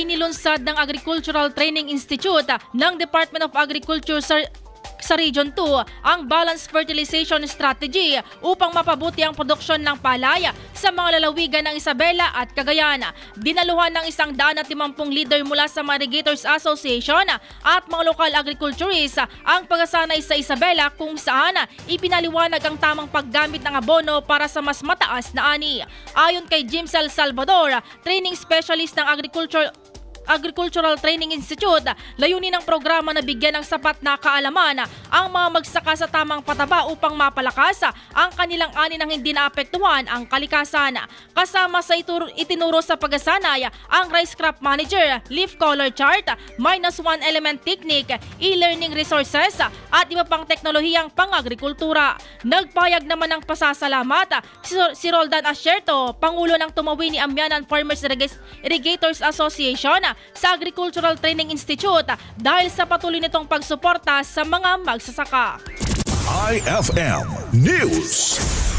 Inilunsad ng Agricultural Training Institute ng Department of Agriculture sa Region 2 ang Balanced Fertilization Strategy upang mapabuti ang produksyon ng palay sa mga lalawigan ng Isabela at Cagayan. Dinaluhan ng isang daan at leader mula sa mga Irrigators Association at mga lokal agriculturists ang pagsasanay sa Isabela kung saan ipinaliwanag ang tamang paggamit ng abono para sa mas mataas na ani. Ayon kay Jimsel Salvador, training specialist ng agriculture Agricultural Training Institute, layunin ng programa na bigyan ng sapat na kaalaman ang mga magsaka sa tamang pataba upang mapalakas ang kanilang ani nang hindi naapektuhan ang kalikasan. Kasama sa ituro, itinuro sa pagsasanay ang rice crop manager, leaf color chart, minus one element technique, e-learning resources at iba pang teknolohiyang pang-agrikultura. Nagpayag naman ng pasasalamat si, Roldan Asierto, Pangulo ng Tumawini Amyanan Farmers Irrig- Irrigators Association sa Agricultural Training Institute dahil sa patuloy nitong pagsuporta sa mga magsasaka. IFM News.